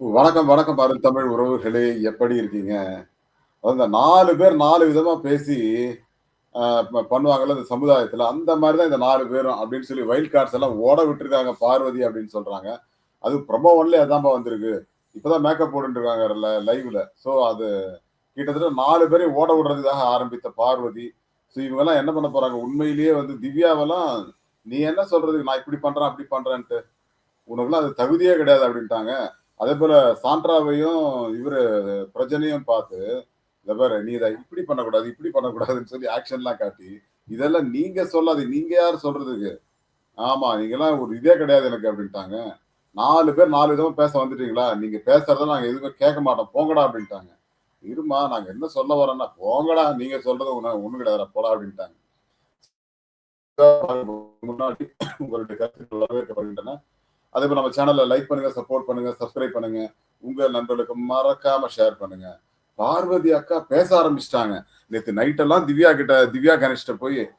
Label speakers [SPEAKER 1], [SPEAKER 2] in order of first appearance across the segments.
[SPEAKER 1] வணக்கம், வணக்கம் அருந்தமிழ் உறவுகளே! எப்படி இருக்கீங்க? அந்த நாலு பேர் நாலு விதமா பேசி பண்ணுவாங்கல்ல இந்த சமுதாயத்துல, அந்த மாதிரி தான் இந்த நாலு பேரும் அப்படின்னு சொல்லி வைல்ட் கார்ட்ஸ் எல்லாம் ஓட விட்டுருக்காங்க பார்வதி அப்படின்னு சொல்றாங்க. அது ப்ரமோ 1லயே அதான்பா வந்திருக்கு. இப்பதான் மேக்கப் போட்டுருக்காங்க லைவ்ல. ஸோ அது கிட்டத்தட்ட நாலு பேரையும் ஓட விடுறதுக்காக ஆரம்பித்த பார்வதி. ஸோ இவங்கெல்லாம் என்ன பண்ண போறாங்க? உண்மையிலேயே வந்து திவ்யாவெல்லாம், "நீ என்ன சொல்றதுக்கு? நான் இப்படி பண்றேன், அப்படி பண்றேன்ட்டு. உனக்குலாம் அது தகுதியே கிடையாது" அப்படின்ட்டாங்க. அதே போல சாண்ட்ராவையும் இவரு பிரஜனையும் பார்த்து, "இத பாரு நீ இதை இப்படி பண்ணக்கூடாது, இப்படி பண்ணக்கூடாதுன்னு" சொல்லி ஆக்ஷன்லாம் காட்டி, "இதெல்லாம் நீங்க சொல்லாது நீங்க யார் சொல்றதுக்கு? ஆமா, நீங்கலாம் ஒரு இதே கிடையாது எனக்கு" அப்படின்ட்டாங்க. நாலு பேர் நாலு விதமா பேச வந்துட்டீங்களா? நீங்க பேசுறதெல்லாம் நாங்க எதுவுமே கேட்க மாட்டோம். போங்கடா" அப்படின்ட்டாங்க. இருமா நாங்க என்ன சொல்ல வரோம்னா" "போங்கடா, நீங்க சொல்றது ஒண்ணு ஒண்ணும் கிடையாது போடா" அப்படின்ட்டாங்க. முன்னாடி உங்களுடைய கருத்துக்கள் வரவேற்கப்படுகின்றன. அதே போல் நம்ம சேனலில் லைக் பண்ணுங்க, சப்போர்ட் பண்ணுங்க, சப்ஸ்கிரைப் பண்ணுங்க. உங்க நண்பர்களுக்கு மறக்காம ஷேர் பண்ணுங்க. பார்வதி அக்கா பேச ஆரம்பிச்சிட்டாங்க நேற்று நைட்டெல்லாம் திவ்யா கிட்ட திவ்யா கணேஷ்ட போய்,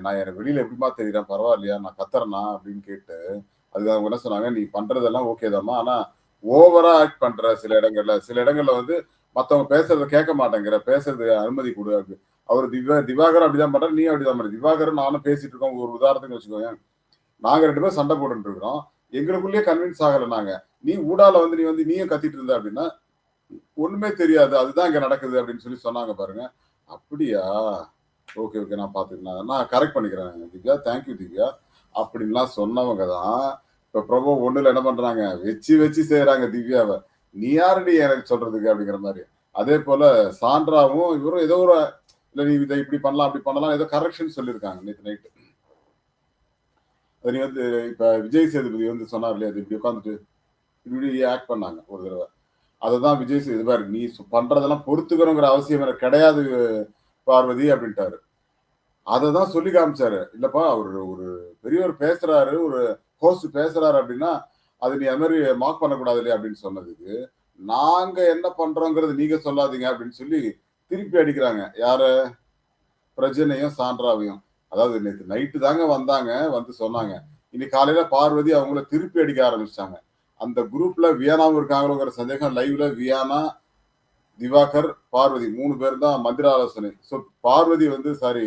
[SPEAKER 1] நான் எனக்கு வெளியில எப்படிமா தெரியிறேன்? பரவாயில்லையா? நான் கத்துறேனா?" அப்படின்னு கேட்டு, அதுக்கு அவங்க என்ன சொன்னாங்க, "நீ பண்றதெல்லாம் ஓகே தான்ம்மா. ஆனா ஓவரா ஆக்ட் பண்ற சில இடங்கள்ல. சில இடங்கள்ல வந்து மத்தவங்க பேசுறத கேட்க மாட்டேங்கிற. பேசுறது அனுமதி கொடு அப்படி. திவ்யா திவா திவாகரும் அப்படிதான் பண்றாரு. நீயும் அப்படிதான் பண்ற. திவாகரன் நானும் பேசிட்டு இருக்கோம். ஒரு உதாரணத்துக்கு வச்சுக்கோங்க நாங்க ரெண்டு பேரும் சண்டை போட்டுட்டு இருக்கிறோம். எங்களுக்குள்ளேயே கன்வின்ஸ் ஆகல நாங்க. "நீ ஊடால வந்து நீ வந்து நீயும் கத்திட்டு இருந்த" அப்படின்னா, "ஒண்ணுமே தெரியாது. அதுதான் இங்க நடக்குது" அப்படின்னு சொல்லி சொன்னாங்க பாருங்க. "அப்படியா? Okay, okay. நான் பாத்துக்கிறேன் நான் கரெக்ட் பண்ணிக்கிறேன் திவ்யா. தேங்க் யூ திவ்யா" அப்படின்லாம் சொன்னவங்க தான், இப்ப பிரபு ஒண்ணுல என்ன பண்றாங்க? வச்சு வச்சு செய்யறாங்க திவ்யாவை "நீ யாருடி எனக்கு சொல்றதுக்கு?" அப்படிங்கிற மாதிரி அதே போல சாண்ட்ராவும் இவரும் ஏதோ ஒரு இல்ல நீ இதை இப்படி பண்ணலாம், அப்படி பண்ணலாம் ஏதோ கரெக்ஷன் சொல்லியிருக்காங்க நேற்று நைட்டு. அது நீ வந்து இப்ப விஜய் சேதுபதி வந்து சொன்னார் இல்லையா? அது இப்படி உட்காந்துட்டு இப்படி ஆக்ட் பண்ணாங்க ஒரு தடவை அததான் விஜய் சேது பாரு நீ பண்ணுறதெல்லாம் பண்றதெல்லாம் பொறுத்துக்கணுங்கிற அவசியம் எனக்கு கிடையாது பார்வதி" அப்படின்ட்டாரு. அதை தான் சொல்லி காமிச்சாரு. "இல்லப்பா அவர் ஒரு பெரியவர் பேசுறாரு, ஒரு ஹோஸ்ட் பேசுறாரு அப்படின்னா, அது நீ அது மாதிரி மார்க் பண்ணக்கூடாது இல்லையா?" அப்படின்னு சொன்னதுக்கு, "நாங்க என்ன பண்றோங்கிறது நீங்க சொல்லாதீங்க" அப்படின்னு சொல்லி திருப்பி அடிக்கிறாங்க. யார? பிரஜனையும், சான்றாவையும் அதாவது நேற்று நைட்டு தாங்க வந்தாங்க. வந்து சொன்னாங்க. இன்னைக்கு காலையில பார்வதி அவங்கள திருப்பி அடிக்க ஆரம்பிச்சிட்டாங்க அந்த குரூப்ல வியானாவும் இருக்காங்களோங்கிற சந்தேகம் லைவ்ல வியானா, திவாகர், பார்வதி மூணு பேர் தான் மந்திர ஆலோசனை. ஸோ பார்வதி வந்து சாரி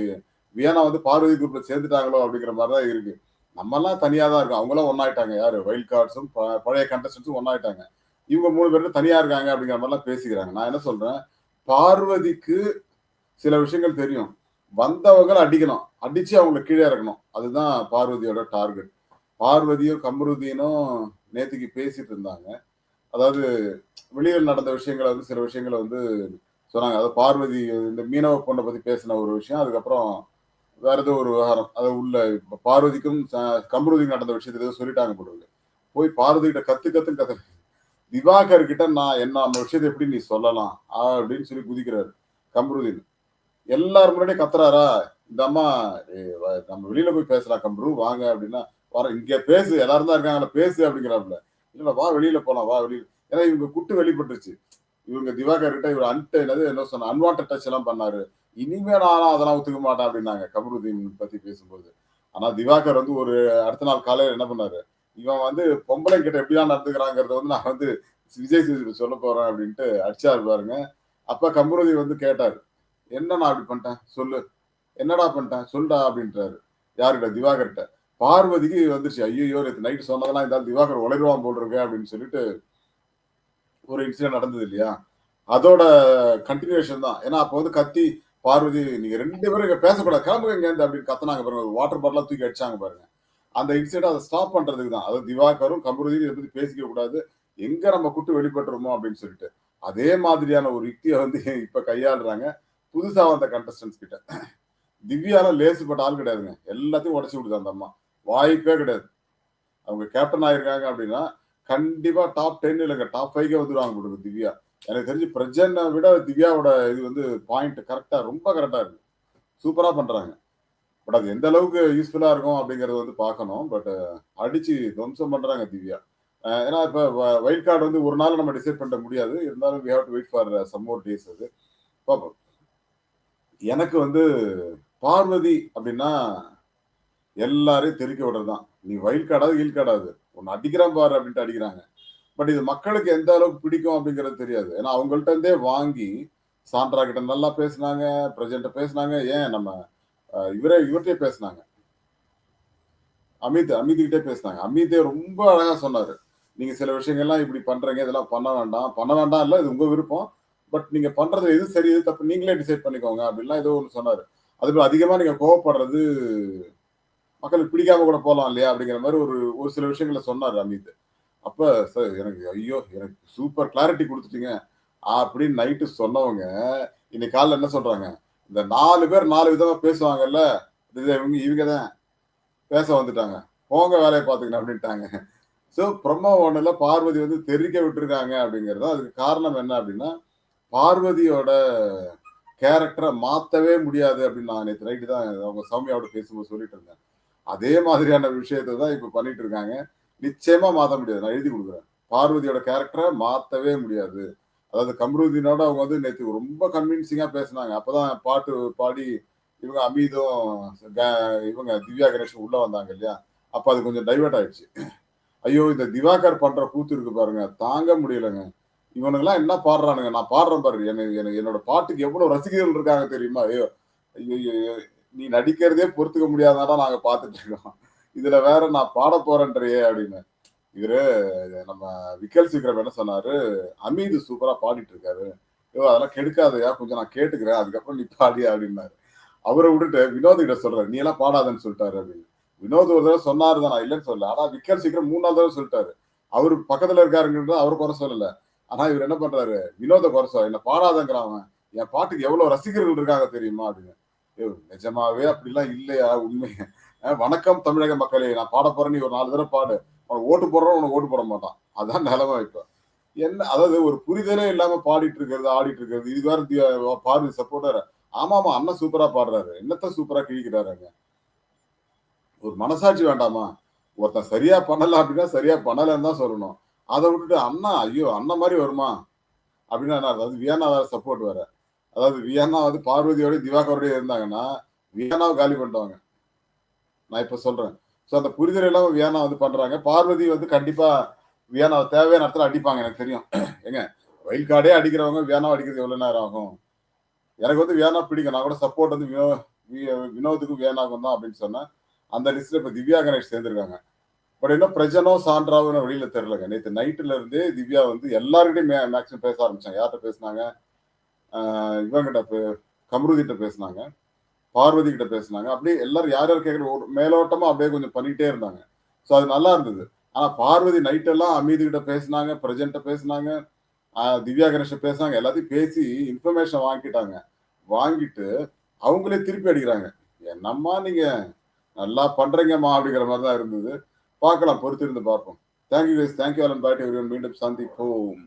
[SPEAKER 1] வியானா வந்து பார்வதி குரூப்ல சேர்ந்துட்டாங்களோ அப்படிங்கிற மாதிரி தான் இருக்கு. நம்மலாம் தனியா தான் இருக்கும் அவங்களாம் ஒன்னாயிட்டாங்க யாரு? வைல்ட் கார்ட்ஸும் ப பழைய கண்டஸ்டன்ஸும் ஒன்னாயிட்டாங்க இவங்க மூணு பேரும் தனியா இருக்காங்க அப்படிங்கிற மாதிரிலாம் பேசிக்கிறாங்க. நான் என்ன சொல்றேன், பார்வதிக்கு சில விஷயங்கள் தெரியும். வந்தவங்க அடிக்கணும். அடிச்சு அவங்கள கீழே இறக்கணும். அதுதான் பார்வதியோட டார்கெட். பார்வதியும், கமருதீனும் நேத்துக்கு பேசிட்டு இருந்தாங்க. அதாவது வெளியில் நடந்த விஷயங்களை வந்து சில விஷயங்கள வந்து சொன்னாங்க. அதாவது பார்வதி இந்த மீனவ பொண்ணை பத்தி பேசின ஒரு விஷயம். அதுக்கப்புறம் வேற ஏதோ ஒரு விவகாரம். அது உள்ள பார்வதிக்கும் கமருதிக்கும் நடந்த விஷயத்த ஏதோ சொல்லிட்டாங்க போல போய் பார்வதி கிட்ட கத்து கத்துன்னு கத்து திவாகர் கிட்ட நான் என்ன அந்த விஷயத்தை எப்படி நீ சொல்லலாம்? அப்படின்னு சொல்லி குதிக்கிறாரு. கமருதீன். எல்லார் முன்னாடியும் கத்துறாரா? இந்த அம்மா நம்ம வெளியில போய் பேசலாம் கம்ப்ரூ வாங்க" அப்படின்னா, "வரேன் இங்க பேசு எல்லாரும் தான் இருக்காங்கல்ல பேசு" அப்படிங்கிறாப்புல. "இல்ல வா வெளியில போலாம் வா வெளியில" ஏன்னா இவங்க குட்டு வெளிப்பட்டுருச்சு. இவங்க திவாகர் கிட்ட இவர் அன்ட் என்னது என்ன சொன்ன அன்வான்ட் டச் எல்லாம் பண்ணாரு. "இனிமே நானும் அதெல்லாம் ஒத்துக்க மாட்டேன்" அப்படின்னாங்க கபருதீன் பத்தி பேசும்போது. ஆனா திவாகர் வந்து ஒரு அடுத்த நாள் காலையில என்ன பண்ணாரு? இவன் வந்து பொம்பளைங்க கிட்ட எப்படிலாம் நடந்துக்கிறாங்கிறத வந்து நான் வந்து விஜய் சேதுபதி சொல்லப் போறேன் அப்படின்ட்டு அடிச்சா பாருங்க. அப்ப கமருதீன் வந்து கேட்டாரு. "என்ன நான் அப்படி பண்ணிட்டேன்? சொல்லு. என்னடா பண்ணிட்டேன்? சொல்டா" அப்படின்றாரு. யாருக்கிட்ட திவாகர்கிட்ட பார்வதிக்கு வந்துருச்சு. ஐயோ நேற்று நைட்டு சொன்னதெல்லாம் இந்த திவாகர் உழைவான் போடுறது அப்படின்னு சொல்லிட்டு ஒரு இன்சிடென்ட் நடந்தது இல்லையா? அதோட கண்டினியூஷன் தான். ஏன்னா அப்போ வந்து கத்தி பார்வதி "நீங்க ரெண்டு பேரும் இங்க பேசக்கூடாது. கிளம்புங்க இங்கேருந்து" அப்படின்னு கத்தினாங்க பாருங்க. ஒரு வாட்டர் பாட்டில்லாம் தூக்கி அடிச்சாங்க பாருங்க. அந்த இன்சிடென்ட் அதை ஸ்டாப் பண்றதுக்கு தான். அதாவது திவாகரும், கமருதீனும் இதை பத்தி பேசிக்க கூடாது. எங்க நம்ம குட்டு வெளிப்பட்டுருமோ அப்படின்னு சொல்லிட்டு. அதே மாதிரியான ஒரு யுக்தியை வந்து இப்ப கையாளுறாங்க. புதுசா வந்த கண்டஸ்டன்ஸ் கிட்ட. திவ்யாலாம் லேசுப்பட்ட ஆள் கிடையாதுங்க. எல்லாத்தையும் உடச்சி விடுது அந்த அம்மா. வாய்ப்பே கிடையாது. அவங்க கேப்டன் ஆயிருக்காங்க அப்படின்னா, கண்டிப்பா டாப் டென் இல்லைங்க டாப் 5க்கே வந்துருவாங்க போல திவ்யா. எனக்கு தெரிஞ்சு பிரஜனை விட திவ்யாவோட இது வந்து பாயிண்ட் கரெக்டா ரொம்ப கரெக்டா இருக்கு. சூப்பரா பண்றாங்க. பட் அது எந்த அளவுக்கு யூஸ்ஃபுல்லா இருக்கும் அப்படிங்கறத வந்து பார்க்கணும். பட் அடிச்சு துவம்சம் பண்றாங்க திவ்யா. ஏன்னா இப்ப வ வைல்ட் கார்டு வந்து ஒரு நாள் நம்ம டிசைட் பண்ண முடியாது. இருந்தாலும் we have to wait for some more days அது. பார்ப்போம். எனக்கு வந்து பார்வதி அப்படின்னா, எல்லாரையும் தெரிக்க விடுறது தான். "நீ வயல் காடாது கீல்ட் காடாது அது. அடிக்கிறான் பாரு" அப்படின்ட்டு அடிக்கிறாங்க. பட் இது மக்களுக்கு எந்த அளவுக்கு பிடிக்கும் அப்படிங்கிறது தெரியாது ஏன்னா அவங்கள்ட்ட இருந்தே வாங்கி சாண்ட்ரா கிட்ட நல்லா பேசினாங்க பிரசிடண்ட் பேசினாங்க ஏன் நம்ம இவரே இவர்கிட்டயே பேசினாங்க அமித் அமித் கிட்டே பேசினாங்க அமித்தே ரொம்ப அழகா சொன்னாரு நீங்க சில விஷயங்கள்லாம் இப்படி பண்றீங்க இதெல்லாம் பண்ண வேண்டாம் பண்ண வேண்டாம் இல்லை இது உங்க விருப்பம் பட் நீங்க பண்றது எது சரி எது தப்பு நீங்களே டிசைட் பண்ணிக்கோங்க அப்படின்லாம் ஏதோ ஒன்று சொன்னாரு. அதுக்கு அதிகமா நீங்க கோவப்படுறது மக்களுக்கு பிடிக்காம கூட போகலாம் இல்லையா அப்படிங்கிற மாதிரி ஒரு ஒரு சில விஷயங்களை சொன்னார் அமித். அப்ப சார் எனக்கு ஐயோ எனக்கு சூப்பர் கிளாரிட்டி கொடுத்துட்டீங்க. அப்படின்னு நைட்டு சொன்னவங்க இன்னைக்கு காலைல என்ன சொல்றாங்க? இந்த நாலு பேர் நாலு விதமா பேசுவாங்கல்ல இது இவங்க இவங்க தான் பேச வந்துட்டாங்க. போங்க வேலையை பார்த்துக்கணும் அப்படின்ட்டாங்க. ஸோ பிரம்ம ஒன்றில் பார்வதி வந்து தெரிவிக்க விட்டுருக்காங்க அப்படிங்கிறது அதுக்கு காரணம் என்ன அப்படின்னா பார்வதியோட கேரக்டரை மாற்றவே முடியாது அப்படின்னு நான் நேற்று நைட்டு தான் அவங்க சௌமியாவோட பேசும்போது சொல்லிட்டு இருந்தேன். அதே மாதிரியான விஷயத்தை தான் இப்போ பண்ணிட்டு இருக்காங்க. நிச்சயமா மாற்ற முடியாது. நான் எழுதி கொடுக்குறேன். பார்வதியோட கேரக்டரை மாற்றவே முடியாது. அதாவது கம்ருதீனோட அவங்க வந்து நேற்று ரொம்ப கன்வின்சிங்காக பேசினாங்க. அப்போதான் பாட்டு பாடி இவங்க அமீதும் இவங்க திவ்யா கணேஷன் உள்ள வந்தாங்க இல்லையா? அப்போ அது கொஞ்சம் டைவர்ட் ஆயிடுச்சு. ஐயோ இந்த திவாகர் பண்ற கூத்து இருக்கு பாருங்க. தாங்க முடியலங்க. இவனுங்கெல்லாம் என்ன பாடுறானுங்க? நான் பாடுறேன் பாரு. எனக்கு என்னோட பாட்டுக்கு எவ்வளவு ரசிகர்கள் இருக்காங்க தெரியுமா? ஐயோ ஐயோ நீ நடிக்கிறதே பொறுத்துக்க முடியாதாடா நாங்க பாத்துட்டு இருக்கோம் இதுல வேற நான் பாட போறேன்றையே அப்படின்னு. இவரு நம்ம விக்கல் சீக்கிரம் என்ன சொன்னாரு? அமீது சூப்பரா பாடிட்டு இருக்காரு ஐயோ அதெல்லாம் கெடுக்காதயா? கொஞ்சம் நான் கேட்டுக்கிறேன். அதுக்கப்புறம் நீ பாடி அப்படின்னாரு. அவரை விட்டுட்டு வினோத் கிட்ட சொல்றாரு நீ எல்லாம் பாடாதன்னு சொல்லிட்டாரு அப்படின்னு. வினோத் ஒரு தடவை சொன்னாரு தான் நான் இல்லைன்னு சொல்லல. ஆனா விக்கல் சீக்கிரம் மூணாவது தடவை சொல்லிட்டாரு. அவரு பக்கத்துல இருக்காருங்கிறது அவர் குறை சொல்லல. ஆனா இவர் என்ன பண்றாரு? வினோத குறை என்ன பாடாதங்கிறான் என் பாட்டுக்கு எவ்வளவு ரசிகர்கள் இருக்காங்க தெரியுமா? அப்படின்னு. நிஜமாவே அப்படிலாம் இல்லையா? உண்மை. வணக்கம் தமிழக மக்களே. நான் பாட போறேன் நீ ஒரு நாலு தடவை பாடு. உனக்கு ஓட்டு போடுறோம் உனக்கு ஓட்டு போட மாட்டான். அதான் நிலைமை இப்போ. என்ன அதாவது ஒரு புரிதலே இல்லாம பாடிட்டு இருக்கிறது ஆடிட்டு இருக்கிறது இது வேற பாரு சப்போர்ட்டர் ஆமா ஆமா அண்ணன் சூப்பரா பாடுறாரு. என்னத்த சூப்பரா கிழிக்கிறாருங்க ஒரு மனசாட்சி வேண்டாமா? ஒருத்தன் சரியா பண்ணல அப்படின்னா சரியா பண்ணலன்னு தான் சொல்லணும். அதை விட்டுட்டு அண்ணா ஐயோ அண்ணன் மாதிரி வருமா? அப்படின்னா என்ன அதாவது வியன்னா வேற சப்போர்ட் வேற. அதாவது வியன்னா வந்து பார்வதியோட திவாகரோடய இருந்தாங்கன்னா வியன்னாவை காலி பண்ணுவாங்க நான் இப்போ சொல்றேன். ஸோ அந்த புரிதல் இல்லாம வியன்னா வந்து பண்றாங்க. பார்வதி வந்து கண்டிப்பா வியனாவை தேவையான இடத்துல அடிப்பாங்க எனக்கு தெரியும். ஏங்க வயல் கார்டே அடிக்கிறவங்க வியனாவை அடிக்கிறது எவ்வளோ நேரம் ஆகும்? எனக்கு வந்து வியனா பிடிக்கும். நான் கூட சப்போர்ட் வந்து வினோ வினோதுக்கும் வியனாகும் தான் அப்படின்னு சொன்னேன். அந்த லிஸ்ட்ல இப்போ திவ்யா கணேஷ் சேர்ந்திருக்காங்க. பட் இன்னும் பிரஜனோ சான்றாவும் வெளியில தெரியலங்க. நேற்று நைட்டுல இருந்தே திவ்யா வந்து எல்லாருக்கிட்டையும் மேக்ஸிமம் பேச ஆரம்பிச்சாங்க. யார்கிட்ட பேசினாங்க? இவங்கிட்ட பே- கமருதிட்ட பேசினாங்க. பார்வதி கிட்ட பேசினாங்க. அப்படியே எல்லாரும் யார் யார் கேட்குற ஒரு மேலோட்டமா அப்படியே கொஞ்சம் பண்ணிட்டே இருந்தாங்க. ஸோ அது நல்லா இருந்தது. ஆனா பார்வதி நைட்டெல்லாம் அமீது கிட்ட பேசினாங்க பிரஜன்ட்ட பேசினாங்க திவ்யா கணேஷ் பேசினாங்க எல்லாத்தையும் பேசி இன்ஃபர்மேஷன் வாங்கிட்டாங்க. வாங்கிட்டு அவங்களே திருப்பி அடிக்கிறாங்க. என்னம்மா நீங்க? நல்லா பண்றீங்கம்மா அப்படிங்கிற மாதிரி தான் இருந்தது. பார்க்கலாம் பொறுத்திருந்து பார்ப்போம். தேங்க்யூ கைஸ் தேங்க்யூ ஆலன் பாட்டி மீண்டும் சந்திப்போம்.